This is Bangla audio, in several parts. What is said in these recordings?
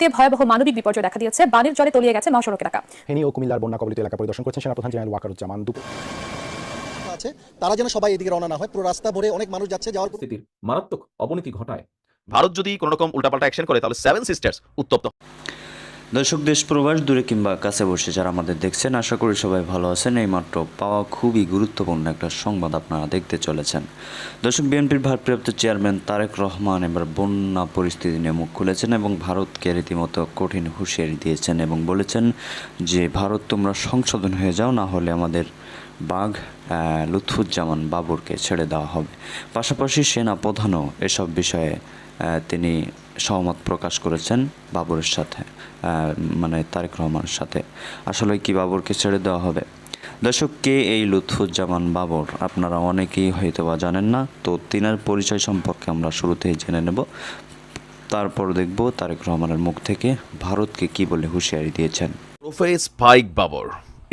ফেনীতে ভয়াবহ মানবিক বিপর্যয় দেখা দিয়েছে। বানের জলে তলিয়ে গেছে মহাসড়ক এলাকা। ফেনী ও কুমিল্লার বন্যা কবলিত এলাকা পরিদর্শন করছেন সেনাপ্রধান জেনারেল ওয়াকারুজ্জামান। দুপুর। আছে তারা যেন সবাই এদিকে রওনা না হয় পুরো রাস্তা ভরে অনেক মানুষ যাচ্ছে যাওয়ার পর পরিস্থিতির মারাত্মক অবনতি ঘটায়। ভারত যদি কোনো রকম উল্টাপাল্টা অ্যাকশন করে তাহলে সেভেন সিস্টার্স উত্তপ্ত। দর্শক দেশ প্রবাস দূরে কিংবা কাছে বসে যারা আমাদের দেখছেন, আশা করি সবাই ভালো আছেন। এইমাত্র পাওয়া খুবই গুরুত্বপূর্ণ একটা সংবাদ আপনারা দেখতে চলেছেন। দর্শক, বিএনপির ভারপ্রাপ্ত চেয়ারম্যান তারেক রহমান এবার বন্যা পরিস্থিতি নিয়ে মুখ খুলেছেন এবং ভারতকে রীতিমতো কঠিন হুঁশিয়ারি দিয়েছেন এবং বলেছেন যে, ভারত, তোমরা সংশোধন হয়ে যাও, না হলে আমাদের বাঘ লুৎফুজ্জামান বাবরকে ছেড়ে দেওয়া হবে। পাশাপাশি সেনা প্রধানও এসব বিষয়ে তিনি সহমত প্রকাশ করেছেন বাবরের সাথে মানে তারেক রহমানের সাথে। আসলে কি বাবরকে ছেড়ে দেওয়া হবে? দর্শক, কে এই লুৎফুজ্জামান বাবর? আপনারা অনেকেই হয়তো বা জানেন না, তো তিনার পরিচয় সম্পর্কে আমরা শুরুতেই জেনে নেব। তারপর দেখব তারেক রহমানের মুখ থেকে ভারতকে কি বলে হুঁশিয়ারি দিয়েছেন। প্রোফে স্পাইক বাবর,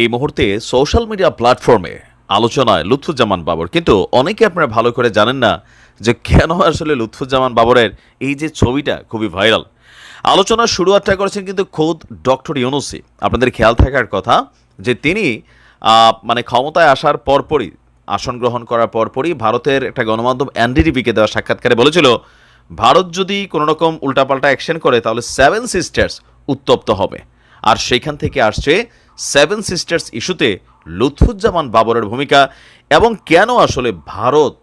এই মুহূর্তে সোশ্যাল মিডিয়া প্ল্যাটফর্মে আলোচনায় লুৎফুজ্জামান বাবর। কিন্তু অনেকে আপনারা ভালো করে জানেন না যে কেন আসলে লুৎফুজ্জামান বাবরের এই যে ছবিটা খুবই ভাইরাল। আলোচনার শুরুয়াতটা করেছেন কিন্তু খোদ ডক্টর ইউনুসি আপনাদের খেয়াল থাকার কথা যে তিনি মানে ক্ষমতায় আসার পরপরই, আসন গ্রহণ করার পরপরই ভারতের একটা গণমাধ্যম এনডিটিভিকে দেওয়া সাক্ষাৎকারে বলেছিল, ভারত যদি কোনো রকম উল্টাপাল্টা অ্যাকশন করে তাহলে সেভেন সিস্টার্স উত্তপ্ত হবে। আর সেইখান থেকে আসছে সেভেন সিস্টার্স ইস্যুতে লুৎফুজ্জামান বাবরের ভূমিকা এবং কেন আসলে ভারত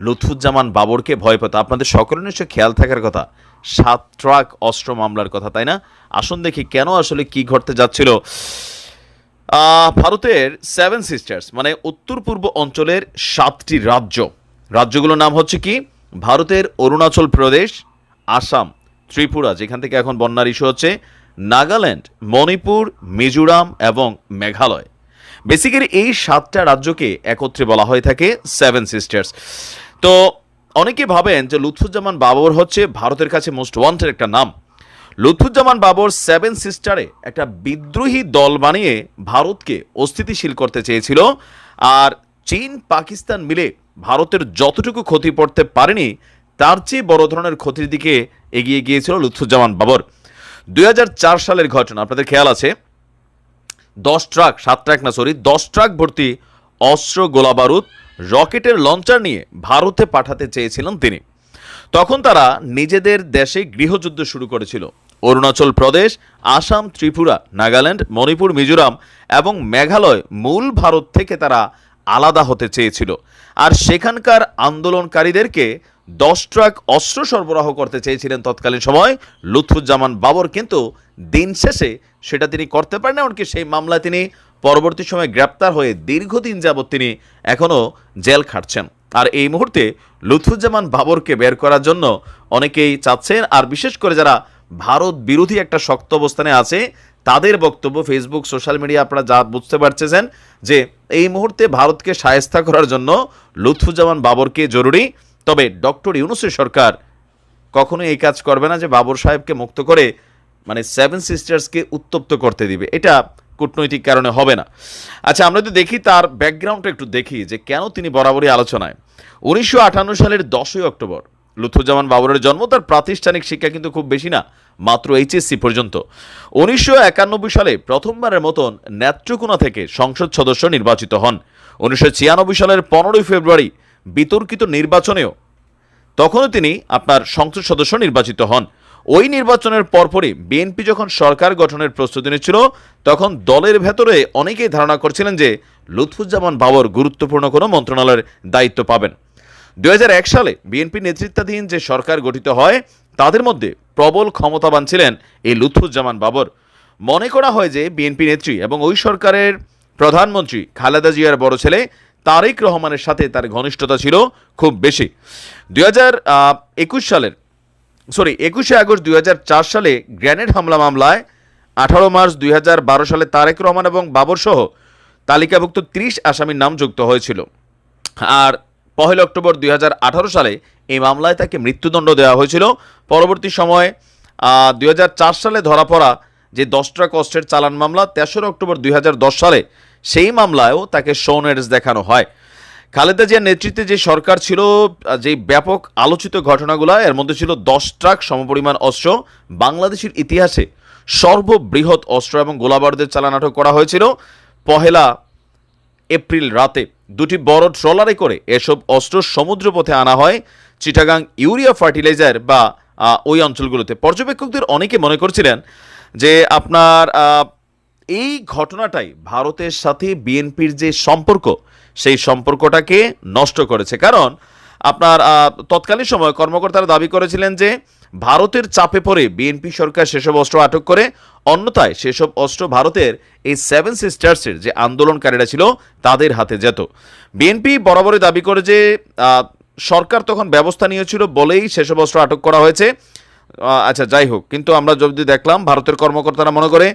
লুৎফুজ্জামান বাবরকে ভয় পেত? আপনাদের সকলের নিশ্চয় খেয়াল থাকার কথা। সাত ট্রাক অস্ত্র মামলার কথা, তাই না? আসুন দেখি কেন আসলে কি ঘটতে যাচ্ছিল। ভারতের সেভেন সিস্টার্স মানে উত্তর পূর্ব অঞ্চলের সাতটি রাজ্য। রাজ্যগুলোর নাম হচ্ছে কি? ভারতের অরুণাচল প্রদেশ, আসাম, ত্রিপুরা, যেখান থেকে এখন বন্যার ইস্যু হচ্ছে। নাগাল্যান্ড, মণিপুর, মিজোরাম এবং মেঘালয়। বেসিক্যালি এই সাতটা রাজ্যকে একত্রে বলা হয়ে থাকে সেভেন সিস্টার্স তো অনেকে ভাবেন যে লুৎফুজ্জামান বাবর হচ্ছে ভারতের কাছে মোস্ট ওয়ান্টেড একটা নাম। লুৎফুজ্জামান বাবর সেভেন সিস্টারে একটা বিদ্রোহী দল বানিয়ে ভারতকে অস্থিতিশীল করতে চেয়েছিল আর চীন, পাকিস্তান মিলে ভারতের যতটুকু ক্ষতি পড়তে পারেনি, তার চেয়ে বড় ধরনের ক্ষতির দিকে এগিয়ে গিয়েছিল লুৎফুজ্জামান বাবর। দু হাজার চার সালের ঘটনা, আপনাদের খেয়াল আছে? দশ ট্রাক, সাত ট্রাক না সরি দশ ট্রাক ভর্তি অস্ত্র, গোলাবারুদ, রকেটের লঞ্চার নিয়ে ভারতে পাঠাতে চেয়েছিলেন তিনি। তখন তারা নিজেদের দেশে গৃহযুদ্ধ শুরু করেছিল। অরুণাচল প্রদেশ, আসাম, ত্রিপুরা, নাগাল্যান্ড, মণিপুর, মিজোরাম এবং মেঘালয় মূল ভারত থেকে তারা আলাদা হতে চেয়েছিল। আর সেখানকার আন্দোলনকারীদেরকে দশ ট্রাক অস্ত্র সরবরাহ করতে চেয়েছিলেন তৎকালীন সময়। লুৎফুজ্জামান বাবর কিন্তু দিন শেষে সেটা তিনি করতে পারেন এমনকি সেই মামলায় তিনি পরবর্তী সময় গ্রেপ্তার হয়ে দীর্ঘদিন যাবৎ তিনি এখনও জেল খাটছেন। আর এই মুহূর্তে লুৎফুজ্জামান বাবরকে বের করার জন্য অনেকেই চাচ্ছেন, আর বিশেষ করে যারা ভারত বিরোধী একটা শক্ত অবস্থানে আছে, তাদের বক্তব্য ফেসবুক, সোশ্যাল মিডিয়া আপনারা যা বুঝতে পারছেন যে এই মুহূর্তে ভারতকে সায়স্তা করার জন্য লুৎফুজ্জামান বাবরকে জরুরি। তবে ডক্টর ইউনুসের সরকার কখনো এই কাজ করবে না যে বাবর সাহেবকে মুক্ত করে মানে সেভেন সিস্টার্সকে উত্তপ্ত করতে দিবে। এটা কূটনৈতিক কারণে হবে না। আচ্ছা আমরা যদি দেখি তার ব্যাকগ্রাউন্ডটা একটু দেখি যে কেন তিনি বরাবরই আলোচনায়। উনিশশো আটান্ন সালের দশই অক্টোবর, লুৎফুজ্জামান বাবরের জন্ম, তার প্রাতিষ্ঠানিক শিক্ষা কিন্তু খুব বেশি না, মাত্র এইচএসসি পর্যন্ত। উনিশশো একানব্বই সালে প্রথমবারের মতন নেত্রকোনা থেকে সংসদ সদস্য নির্বাচিত হন। উনিশশো ছিয়ানব্বই সালের পনেরোই ফেব্রুয়ারি বিতর্কিত নির্বাচনেও। তখনও তিনি আপনার সংসদ সদস্য নির্বাচিত হন। ওই নির্বাচনের পরপরই বিএনপি যখন সরকার গঠনের প্রস্তুতি নিচ্ছিল, তখন দলের ভেতরে অনেকেই ধারণা করছিলেন যে লুৎফুজ্জামান বাবর গুরুত্বপূর্ণ কোনো মন্ত্রণালয়ের দায়িত্ব পাবেন। দু হাজার এক সালে বিএনপি নেতৃত্বাধীন যে সরকার গঠিত হয়, তাদের মধ্যে প্রবল ক্ষমতাবান ছিলেন এই লুৎফুজ্জামান বাবর। মনে করা হয় যে বিএনপি নেত্রী এবং ওই সরকারের প্রধানমন্ত্রী খালেদা জিয়ার বড় ছেলে তারেক রহমানের সাথে তার ঘনিষ্ঠতা ছিল খুব বেশি। দুই একুশ সালের সরি একুশে আগস্ট দুই হাজার চার সালে গ্র্যানেড হামলা মামলায় আঠারো মার্চ দুই হাজার বারো সালে তারেক রহমান এবং বাবর সহ তালিকাভুক্ত ত্রিশ আসামির নাম যুক্ত হয়েছিল। আর পহেলা অক্টোবর দুই হাজার আঠারো সালে এই মামলায় তাকে মৃত্যুদণ্ড দেওয়া হয়েছিল। পরবর্তী সময়ে দুই হাজার চার সালে ধরা পড়া যে দশটা কষ্টের চালান মামলা, তেসরা অক্টোবর দুই হাজার দশ সালে সেই মামলায়ও তাকে সৌনেডস দেখানো হয়। খালেদা জিয়ার নেতৃত্বে যে সরকার ছিল, যে ব্যাপক আলোচিত ঘটনাগুলো, এর মধ্যে ছিল দশ ট্রাক সমপরিমাণ অস্ত্র। বাংলাদেশের ইতিহাসে সর্ববৃহৎ অস্ত্র এবং গোলাবারুদের চালান আটক করা হয়েছিল। পহেলা এপ্রিল রাতে দুটি বড় ট্রলারে করে এসব অস্ত্র সমুদ্রপথে আনা হয়। চিটাগাং ইউরিয়া ফার্টিলাইজার বা ওই অঞ্চলগুলোতে। পর্যবেক্ষকদের অনেকে মনে করছিলেন যে আপনার এই ঘটনাটাই ভারতের সাথে বিএনপির যে সম্পর্ক, সেই সম্পর্কটাকে নষ্ট করেছে। কারণ আপনার তৎকালীন সময় কর্মকর্তারা দাবি করেছিলেন যে ভারতের চাপে পড়ে বিএনপি সরকার সেসব অস্ত্র আটক করে, অন্যথায় সেসব অস্ত্র ভারতের এই সেভেন সিস্টার্সের যে আন্দোলনকারীরা ছিল, তাদের হাতে যেত। বিএনপি বরাবরই দাবি করে যে সরকার তখন ব্যবস্থা নিয়েছিল বলেই সেসব অস্ত্র আটক করা হয়েছে। আচ্ছা যাই হোক, কিন্তু আমরা যদি দেখলাম, ভারতের কর্মকর্তারা মনে করে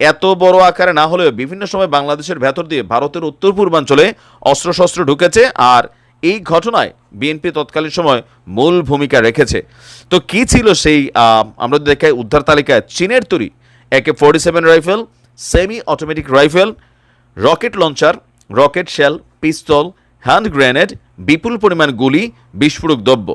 এত বড় আকারে না হলেও বিভিন্ন সময় বাংলাদেশের ভেতর দিয়ে ভারতের উত্তর পূর্বাঞ্চলে অস্ত্রশস্ত্র ঢুকেছে আর এই ঘটনায় বিএনপি তৎকালীন সময় মূল ভূমিকা রেখেছে। তো কি ছিল সেই আমরা দেখাই উদ্ধার তালিকায় চীনের তৈরি AK forty seven rifle semi automatic rifle, rocket launcher, rocket shell, pistol, hand grenade, বিপুল পরিমাণ গুলি, বিস্ফোরক দ্রব্য।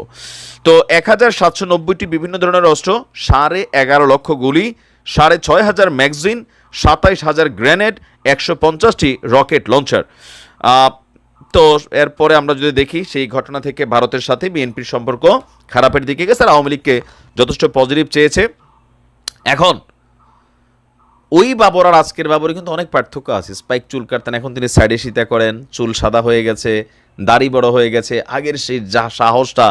তো এক হাজার সাতশো নব্বইটি বিভিন্ন ধরনের অস্ত্র, সাড়ে এগারো লক্ষ গুলি সাড়ে ছয় হাজার ম্যাগজিন, সাতাইশ হাজার গ্রেনেড, একশো পঞ্চাশটি রকেট লঞ্চার। তো এরপরে আমরা যদি দেখি, সেই ঘটনা থেকে ভারতের সাথে বিএনপির সম্পর্ক খারাপের দিকে গেছে আর আওয়ামী লীগকে যথেষ্ট পজিটিভ চেয়েছে। এখন, ওই বাবর আর আজকের বাবরে কিন্তু অনেক পার্থক্য আছে। স্পাইক চুল কাটতেন এখন তিনি সাইডে সীতা করেন, চুল সাদা হয়ে গেছে, দাড়ি বড় হয়ে গেছে। আগের সেই যা সাহসটা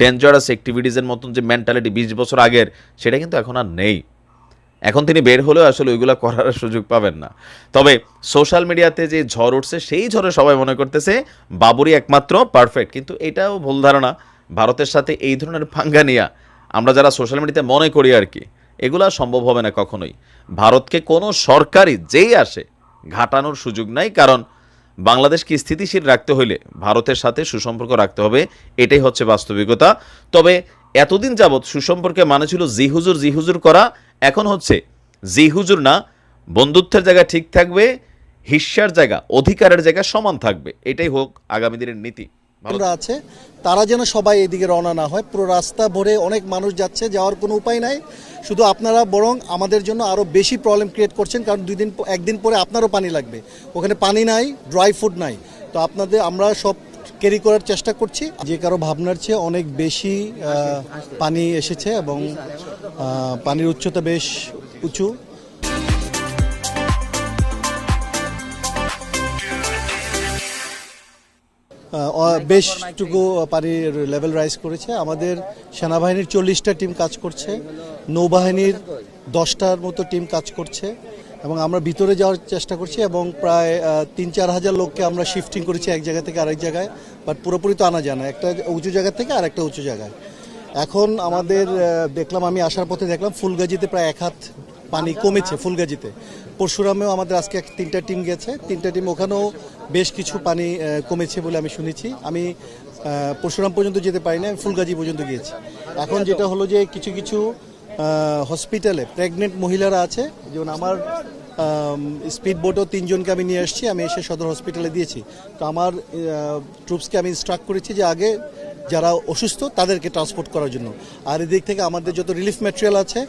ডেঞ্জারাস অ্যাক্টিভিটিসের মতন যে মেন্টালিটি বিশ বছর আগের, সেটা কিন্তু এখন আর নেই। এখন তিনি বের হলেও আসলে ওইগুলো করার সুযোগ পাবেন না। তবে সোশ্যাল মিডিয়াতে যে ঝড় উঠছে, সেই ঝড়ে সবাই মনে করতেছে বাবুরই একমাত্র পারফেক্ট কিন্তু এটাও ভুল ধারণা। ভারতের সাথে এই ধরনের পাঙ্গা নিয়া আমরা যারা সোশ্যাল মিডিয়াতে মনে করি আর কি, এগুলা সম্ভব হবে না কখনোই। ভারতকে কোনো সরকারই যেই আসে, ঘাটানোর সুযোগ নাই। কারণ বাংলাদেশকে স্থিতিশীল রাখতে হইলে ভারতের সাথে সুসম্পর্ক রাখতে হবে, এটাই হচ্ছে বাস্তবিকতা। তবে এতদিন যাবৎ সুসম্পর্কে মানে ছিল জি হুজুর জি হুজুর করা এখন হচ্ছে, জি হুজুর না, বন্ধুত্বের জায়গা ঠিক থাকবে হিস্যার জায়গা, অধিকারের জায়গা সমান থাকবে। এটাই হোক আগামী দিনের নীতি। আছে, তারা যেন সবাই এদিকে রওনা না হয়, পুরো রাস্তা ভরে অনেক মানুষ যাচ্ছে, যাওয়ার কোনো উপায় নাই। শুধু আপনারা বরং আমাদের জন্য আরও বেশি প্রবলেম ক্রিয়েট করছেন, কারণ দুই দিন, একদিন পরে আপনারও পানি লাগবে। ওখানে পানি নাই ড্রাই ফুড নাই। তো আপনাদের, আমরা সব ক্যারি করার চেষ্টা করছি। যে কারও ভাবনার চেয়ে অনেক বেশি পানি এসেছে এবং পানির উচ্চতা বেশ উঁচু। বেশটুকু পানির লেভেল রাইজ করেছে। আমাদের সেনাবাহিনীর চল্লিশটা টিম কাজ করছে। নৌবাহিনীর দশটার মতো টিম কাজ করছে। এবং আমরা ভিতরে যাওয়ার চেষ্টা করছি এবং প্রায় তিন চার হাজার লোককে আমরা শিফটিং করেছি এক জায়গা থেকে আরেক জায়গায় বাট পুরোপুরি তো আনা যায় না। একটা উঁচু জায়গা থেকে আর একটা উঁচু জায়গায়। এখন আমাদের দেখলাম আমি আসার পথে দেখলাম ফুলগাজিতে প্রায় এক হাত পানি কমেছে ফুলগাজিতে। পরশুরামেও আমাদের আজকে এক- তিনটা টিম গেছে। তিনটা টিম ওখানেও বেশ কিছু পানি কমেছে বলে আমি শুনেছি। আমি পরশুরাম পর্যন্ত যেতে পারি না ফুলগাজি পর্যন্ত গিয়েছি। এখন যেটা হলো যে কিছু কিছু হসপিটালে প্রেগনেন্ট মহিলারা আছে। যেমন আমার স্পিড বোটও তিনজনকে আমি নিয়ে আসছি, আমি এসে সদর হসপিটালে দিয়েছি। তো আমার ট্রুপসকে আমি ইনস্ট্রাক্ট করেছি যে আগে যারা অসুস্থ তাদেরকে ট্রান্সপোর্ট করার জন্য। আর এদিক থেকে আমাদের যত রিলিফ ম্যাটেরিয়াল আছে,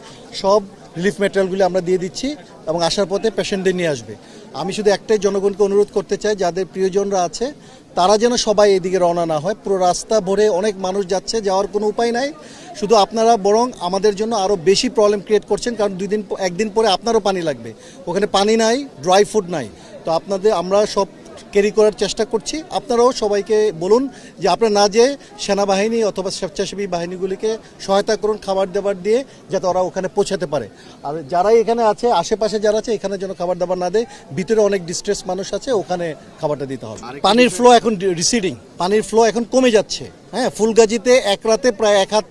সব রিলিফ ম্যাটেরিয়ালগুলি আমরা দিয়ে দিচ্ছি এবং আসার পথে পেশেন্টদের নিয়ে আসবে। আমি শুধু একটাই জনগণকে অনুরোধ করতে চাই, যাদের প্রিয়জনরা আছে, তারা যেন সবাই এদিকে রওনা না হয়। পুরো রাস্তা ভরে অনেক মানুষ যাচ্ছে, যাওয়ার কোনো উপায় নাই। শুধু আপনারা বরং আমাদের জন্য আরও বেশি প্রবলেম ক্রিয়েট করছেন, কারণ দুই দিন একদিন পরে আপনারও পানি লাগবে। ওখানে পানি নাই ড্রাই ফুড নাই। তো আপনাদের, আমরা সব ক্যারি করার চেষ্টা করছি। আপনারাও সবাইকে বলুন যে আপনারা না যে সেনাবাহিনী অথবা স্বেচ্ছাসেবী বাহিনীগুলিকে সহায়তা করুন খাবার দাবার দিয়ে যাতে ওরা ওখানে পৌঁছাতে পারে। আর যারাই এখানে আছে আশেপাশে যারা আছে এখানে যেন খাবার দাবার না দেয় ভিতরে অনেক ডিস্ট্রেস মানুষ আছে ওখানে খাবারটা দিতে হবে। পানির ফ্লো এখন রিসিডিং পানির ফ্লো এখন কমে যাচ্ছে। হ্যাঁ ফুলগাজিতে এক রাতে প্রায় এক হাত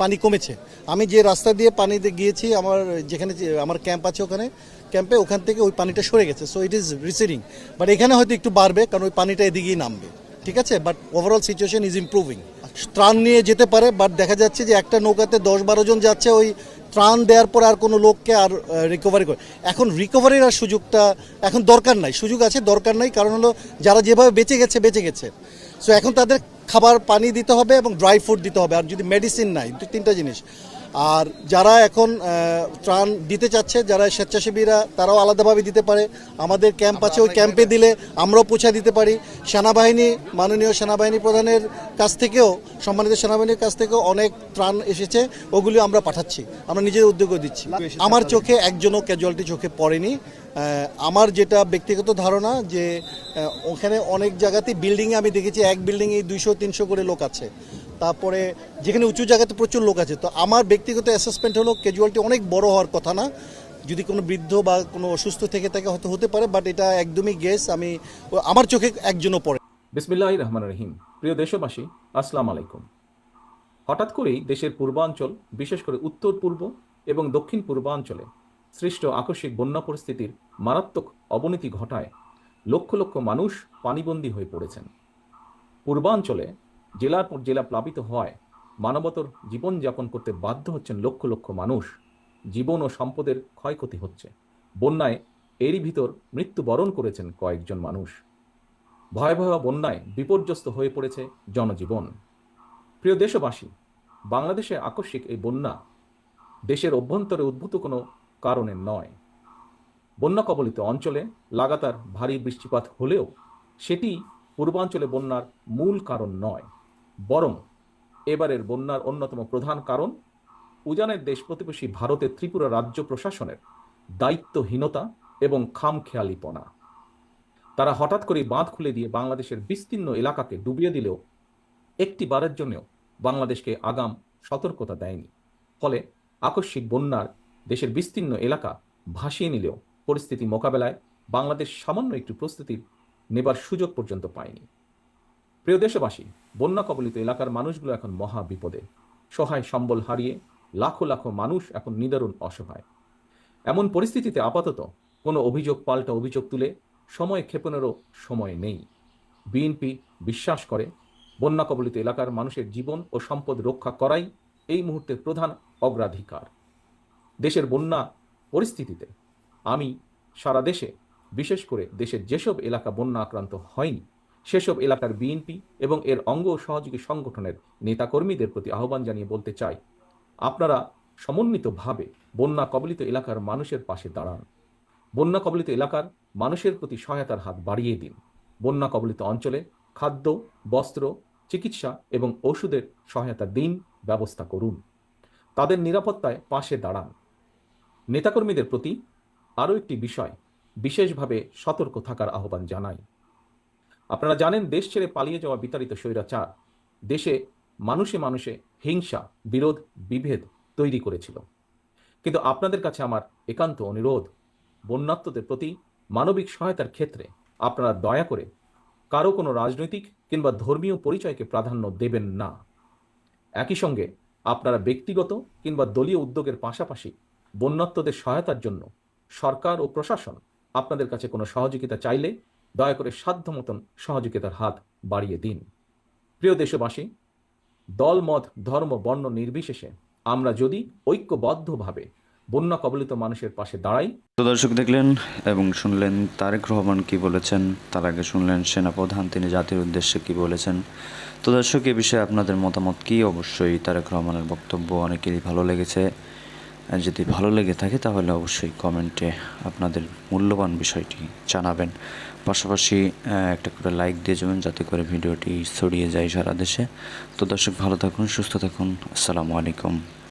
পানি কমেছে। আমি যে রাস্তা দিয়ে পানি দিয়ে গিয়েছি আমার যেখানে আমার ক্যাম্প আছে ওখানে ক্যাম্পে ওখান থেকে ওই পানিটা সরে গেছে। So it is receding but এখানে হয়তো একটু বাড়বে, কারণ ওই পানিটা এদিকেই নামবে। ঠিক আছে? But overall situation is improving ত্রাণ নিয়ে যেতে পারে বাট দেখা যাচ্ছে যে একটা নৌকাতে দশ বারো জন যাচ্ছে, ওই ত্রাণ দেওয়ার পর আর কোনো লোককে আর রিকভারি করে এখন রিকভারির আর সুযোগটা এখন দরকার নাই। সুযোগ আছে, দরকার নাই, কারণ হলো যারা যেভাবে বেঁচে গেছে বেঁচে গেছে। সো এখন তাদের খাবার পানি দিতে হবে এবং ড্রাই ফুড দিতে হবে। আর যদি মেডিসিন নাই দু তিনটা জিনিস। আর যারা এখন ত্রাণ দিতে চাচ্ছে যারা স্বেচ্ছাসেবীরা তারাও আলাদাভাবে দিতে পারে। আমাদের ক্যাম্প আছে ওই ক্যাম্পে দিলে আমরাও পৌঁছা দিতে পারি। সেনাবাহিনী মাননীয় সেনাবাহিনী প্রধানের কাছ থেকেও সম্মানিত সেনাবাহিনীর কাছ থেকেও অনেক ত্রাণ এসেছে ওগুলি আমরা পাঠাচ্ছি। আমরা নিজের উদ্যোগও দিচ্ছি। আমার চোখে একজনও ক্যাজুয়ালিটি চোখে পড়েনি। আমার যেটা ব্যক্তিগত ধারণা যে ওখানে অনেক জায়গাতেই বিল্ডিংয়ে আমি দেখেছি এক বিল্ডিংয়ে দুইশো তিনশো করে লোক আছে। তারপরে যেখানে উঁচু জায়গাতে প্রচুর লোক আছে, তো আমার ব্যক্তিগত অ্যাসেসমেন্ট হলো ক্যাজুয়ালিটি অনেক বড় হওয়ার কথা না। যদি কোনো বৃদ্ধ বা কোনো অসুস্থ থেকে থাকে হয়তো হতে পারে বাট এটা একদমই গেস আমি, আমার চোখে একজনও পড়ে। বিসমিল্লাহ রহমান রহিম। প্রিয় দেশবাসী, আসসালাম আলাইকুম। হঠাৎ করেই দেশের পূর্বাঞ্চল, বিশেষ করে উত্তর পূর্ব এবং দক্ষিণ পূর্বাঞ্চলে সৃষ্ট আকস্মিক বন্যা পরিস্থিতির মারাত্মক অবনতি ঘটায় লক্ষ লক্ষ মানুষ পানিবন্দী হয়ে পড়েছেন। পূর্বাঞ্চলে জেলার পর জেলা প্লাবিত হওয়ায় মানবতর জীবনযাপন করতে বাধ্য হচ্ছেন লক্ষ লক্ষ মানুষ। জীবন ও সম্পদের ক্ষয়ক্ষতি হচ্ছে। বন্যায় এরই ভিতর মৃত্যুবরণ করেছেন কয়েকজন মানুষ। ভয়াবহ বন্যায় বিপর্যস্ত হয়ে পড়েছে জনজীবন। প্রিয় দেশবাসী, বাংলাদেশে আকস্মিক এই বন্যা দেশের অভ্যন্তরে উদ্ভূত কোনো কারণে নয়। বন্যা কবলিত অঞ্চলে লাগাতার ভারী বৃষ্টিপাত হলেও সেটি পূর্বাঞ্চলে বন্যার মূল কারণ নয়। বরং এবারের বন্যার অন্যতম প্রধান কারণ উজানের দেশ প্রতিবেশী ভারতের ত্রিপুরা রাজ্য প্রশাসনের দায়িত্বহীনতা এবং খামখেয়ালিপনা। তারা হঠাৎ করে বাঁধ খুলে দিয়ে বাংলাদেশের বিস্তীর্ণ এলাকাকে ডুবিয়ে দিলেও একটি বারের জন্যও বাংলাদেশকে আগাম সতর্কতা দেয়নি। ফলে আকস্মিক বন্যার দেশের বিস্তীর্ণ এলাকা ভাসিয়ে নিলেও পরিস্থিতি মোকাবেলায় বাংলাদেশ সামান্য একটু প্রস্তুতি নেবার সুযোগ পর্যন্ত পায়নি। প্রিয় দেশবাসী, বন্যা কবলিত এলাকার মানুষগুলো এখন মহা বিপদে। সহায় সম্বল হারিয়ে লাখো লাখো মানুষ এখন নিদারুণ অসহায়। এমন পরিস্থিতিতে আপাতত কোনো অভিযোগ পাল্টা অভিযোগ তুলে সময় ক্ষেপণেরও সময় নেই। বিএনপি বিশ্বাস করে, বন্যা কবলিত এলাকার মানুষের জীবন ও সম্পদ রক্ষা করাই এই মুহূর্তের প্রধান অগ্রাধিকার। দেশের বন্যা পরিস্থিতিতে আমি সারা দেশে, বিশেষ করে দেশের যেসব এলাকা বন্যা আক্রান্ত হয়নি সেসব এলাকার বিএনপি এবং এর অঙ্গ সহযোগী সংগঠনের নেতাকর্মীদের প্রতি আহ্বান জানিয়ে বলতে চাই, আপনারা সমন্বিতভাবে বন্যা কবলিত এলাকার মানুষের পাশে দাঁড়ান। বন্যা কবলিত এলাকার মানুষের প্রতি সহায়তার হাত বাড়িয়ে দিন। বন্যা কবলিত অঞ্চলে খাদ্য, বস্ত্র, চিকিৎসা এবং ওষুধের সহায়তা দিন, ব্যবস্থা করুন। তাদের নিরাপত্তায় পাশে দাঁড়ান। নেতাকর্মীদের প্রতি আরও একটি বিষয়, বিশেষভাবে সতর্ক থাকার আহ্বান জানাই। আপনারা জানেন, দেশ ছেড়ে পালিয়ে যাওয়া বিতাড়িত স্বৈরাচার দেশে মানুষে মানুষে হিংসা, বিরোধ, বিভেদ তৈরি করেছিল। কিন্তু আপনাদের কাছে আমার একান্ত অনুরোধ, বন্যাত্মদের প্রতি মানবিক সহায়তার ক্ষেত্রে আপনারা দয়া করে কারও কোনো রাজনৈতিক কিংবা ধর্মীয় পরিচয়কে প্রাধান্য দেবেন না। একই সঙ্গে আপনারা ব্যক্তিগত কিংবা দলীয় উদ্যোগের পাশাপাশি বন্যাত্মদের সহায়তার জন্য সরকার ও প্রশাসন আপনাদের কাছে কোনো সহযোগিতা চাইলে দয়া করে সাধ্য মতন সহযোগিতার হাত বাড়িয়ে দিন। প্রিয় দেশবাসী, দল, মত, ধর্ম, বর্ণ নির্বিশেষে আমরা যদি ঐক্যবদ্ধভাবে বন্যা কবলিত মানুষের পাশে দাঁড়াই, তো দর্শক দেখলেন এবং শুনলেন তারেক রহমান কি বলেছেন, তার আগে শুনলেন সেনাপ্রধান, তিনি জাতির উদ্দেশ্যে কি বলেছেন। তো দর্শক, এ বিষয়ে আপনাদের মতামত কি? অবশ্যই তারেক রহমানের বক্তব্য অনেকেরই ভালো লেগেছে। যদি ভালো লেগে থাকে তাহলে অবশ্যই কমেন্টে আপনাদের মূল্যবান বিষয়টি জানাবেন। পাশাপাশি একটা করে লাইক দিয়ে যাবেন যাতে করে ভিডিওটি ছড়িয়ে যায় সারা দেশে। তো দর্শক ভালো থাকুন, সুস্থ থাকুন। আসসালামু আলাইকুম।